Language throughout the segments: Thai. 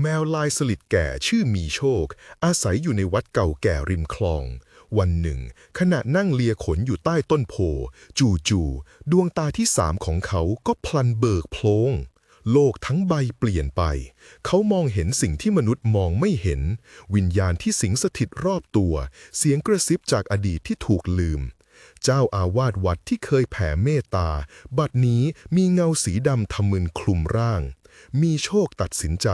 แมวลายสลิดแก่ชื่อมีโชค อาศัยอยู่ในวัดเก่าแก่ริมคลอง วันหนึ่ง ขณะนั่งเลียขนอยู่ใต้ต้นโพ จู่ๆดวงตาที่สามของเขาก็พลันเบิกโพลงโลกทั้งใบเปลี่ยนไป เขามองเห็นสิ่งที่มนุษย์มองไม่เห็น วิญญาณที่สิงสถิตรอบตัว เสียงกระซิบจากอดีตที่ถูกลืม เจ้าอาวาสวัดที่เคยแผ่เมตตา บัดนี้มีเงาสีดำทะมึนคลุมร่าง มีโชคตัดสินใจ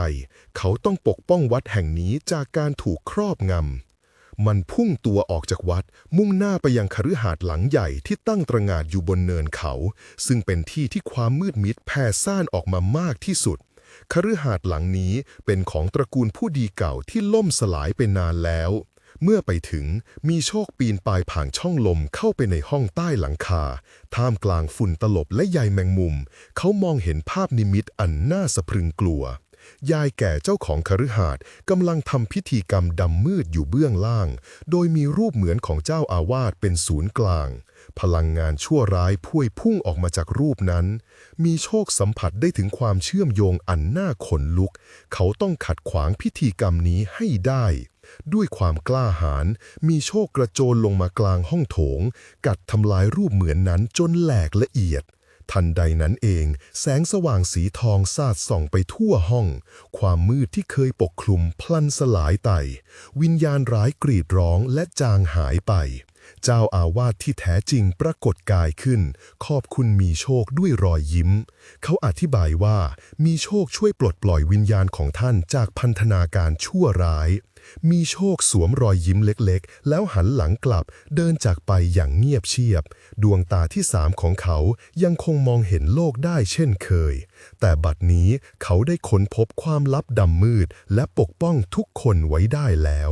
เขาต้องปกป้องวัดแห่งนี้จากการถูกครอบงำ มันพุ่งตัวออกจากวัดมุ่งหน้าไปยังคฤหาสน์หลังใหญ่ที่ตั้งตระหง่านอยู่บนเนินเขา ซึ่งเป็นที่ที่ความมืดมิดแผ่ซ่านออกมามากที่สุดคฤหาสน์หลังนี้เป็นของตระกูลผู้ดีเก่าที่ล่มสลายไปนานแล้ว เมื่อไปถึงมีโชคปีนปลายผ่างช่องลมเข้าไปในห้องใต้หลังคา ท่ามกลางฝุ่นตลบและใยแมงมุม เขามองเห็นภาพนิมิตอันน่าสะพรึงกลัว ยายแก่เจ้าของคฤหาสน์กำลังทำพิธีกรรมดำมืดอยู่เบื้องล่าง โดยมีรูปเหมือนของเจ้าอาวาสเป็นศูนย์กลาง พลังงานชั่วร้ายพุ่ยพุ่งออกมาจากรูปนั้น มีโชคสัมผัสได้ถึงความเชื่อมโยงอันน่าขนลุก เขาต้องขัดขวางพิธีกรรมนี้ให้ได้ ด้วยความกล้าหาญมีโชคกระโจนลงมากลางห้องโถง กัดทำลายรูปเหมือนนั้นจนแหลกละเอียด ทันใดนั้นเอง แสงสว่างสีทองสาดส่องไปทั่วห้อง ความมืดที่เคยปกคลุมพลันสลายไปวิญญาณร้ายกรีดร้องและจางหายไป เจ้าอาวาสที่แท้จริงปรากฏกายขึ้น ขอบคุณมีโชคด้วยรอยยิ้ม เขาอธิบายว่ามีโชคช่วยปลดปล่อยวิญญาณของท่านจากพันธนาการชั่วร้าย มีโชคสวมรอยยิ้มเล็กๆ แล้วหันหลังกลับเดินจากไปอย่างเงียบเชียบ ดวงตาที่สามของเขายังคงมองเห็นโลกได้เช่นเคย แต่บัดนี้เขาได้ค้นพบความลับดำมืด และปกป้องทุกคนไว้ได้แล้ว